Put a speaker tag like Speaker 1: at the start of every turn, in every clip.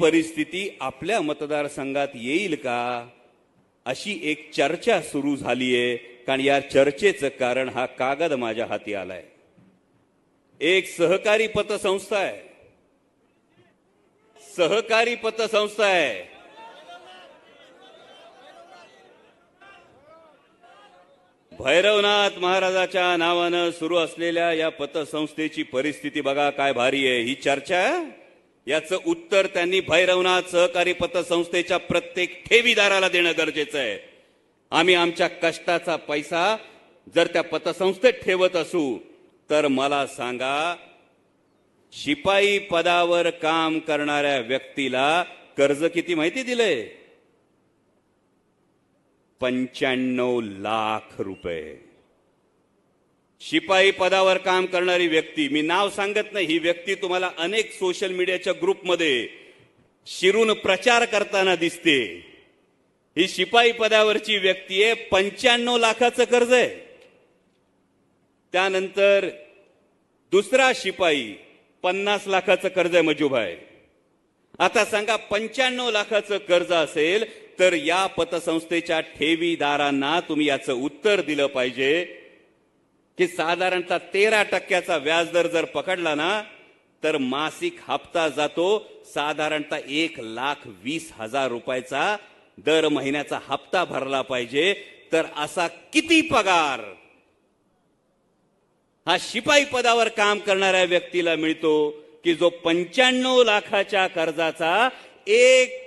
Speaker 1: परिस्थिती आपल्या मतदारसंघात येईल का? अशी एक चर्चा सुरू झालीये. कारण या चर्चेचं कारण हा कागद माझ्या हाती आलाय. एक सहकारी पतसंस्था आहे. सहकारी पतसंस्था आहे. भैरवनाथ महाराजाच्या नावानं सुरू असलेल्या या पतसंस्थेची परिस्थिती बघा काय भारी आहे. ही चर्चा आहे? याचं उत्तर त्यांनी भैरवनाथ सहकारी पतसंस्थेच्या प्रत्येक ठेवीदाराला देणं गरजेचं आहे. आम्ही आमच्या कष्टाचा पैसा जर त्या पतसंस्थेत ठेवत असू तर मला सांगा शिपाई पदावर काम करणाऱ्या व्यक्तीला कर्ज किती माहिती दिलंय? पंच्याण्णव लाख रुपये. शिपाई पदावर काम करणारी व्यक्ती. मी नाव सांगत नाही ही व्यक्ती तुम्हाला अनेक सोशल मीडियाच्या ग्रुपमध्ये शिरून प्रचार करताना दिसते. ही शिपाई पदावरची व्यक्ती आहे पंच्याण्णव लाखाचं कर्ज आहे. त्यानंतर दुसरा शिपाई पन्नास लाखाचं कर्ज आहे मजुभाई आता सांगा पंच्याण्णव लाखाचं कर्ज असेल तर या पतसंस्थेच्या ठेवीदारांना तुम्ही याचं उत्तर दिलं पाहिजे. की साधारणतः तेरा टक्क्याचा व्याजदर जर पकडला ना तर मासिक हप्ता जातो साधारणतः एक लाख वीस हजार रुपयाचा. दर महिन्याचा हप्ता भरला पाहिजे. तर असा किती पगार? हा शिपाई पदावर काम करणाऱ्या व्यक्तीला मिळतो की जो पंच्याण्णव लाखाच्या कर्जाचा एक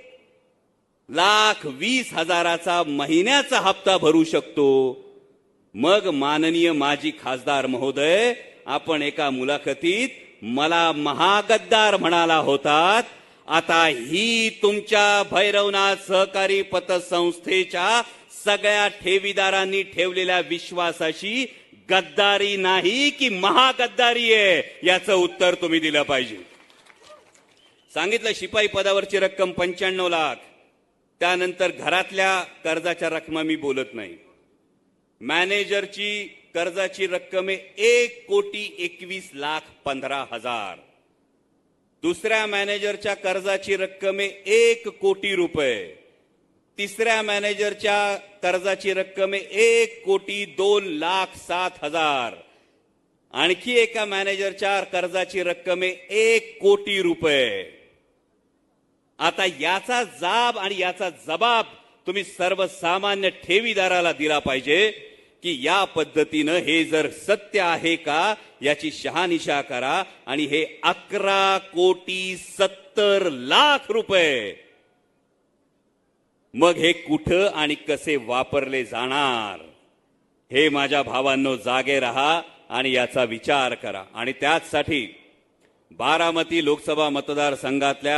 Speaker 1: लाख वीस हजाराचा महिन्याचा हप्ता भरू शकतो. मग माननीय माजी खासदार महोदय आपण एका मुलाखतीत मला महागद्दार म्हणाला होतात आता ही तुमच्या भैरवनाथ सहकारी पतसंस्थेच्या सगळ्या ठेवीदारांनी ठेवलेल्या विश्वासाशी गद्दारी नाही की महागद्दारी आहे याचं उत्तर तुम्ही दिलं पाहिजे. सांगितलं शिपाई पदावरची रक्कम पंच्याण्णव लाख त्यानंतर घरातल्या कर्जाच्या रकमा मी बोलत नाही. मॅनेजरची कर्जाची रक्कम आहे एक कोटी एकवीस लाख पंधरा हजार. दुसऱ्या मॅनेजरच्या कर्जाची रक्कम आहे एक कोटी रुपये. तिसऱ्या मॅनेजरच्या कर्जाची रक्कम आहे एक कोटी दोन लाख सात हजार. आणखी एका मॅनेजरच्या कर्जाची रक्कम आहे एक कोटी रुपये. आता याचा जाब आणि याचा जबाब तुम्ही सर्वसामान्य ठेवीदाराला दिला पाहिजे. की या पद्धतीनं हे जर सत्य आहे का याची शहानिशा करा आणि हे अकरा कोटी सत्तर लाख रुपये. मग हे कुठं आणि कसे वापरले जाणार? हे माझ्या भावांनो जागे रहा आणि याचा विचार करा. आणि त्याचसाठी बारामती लोकसभा मतदारसंघातल्या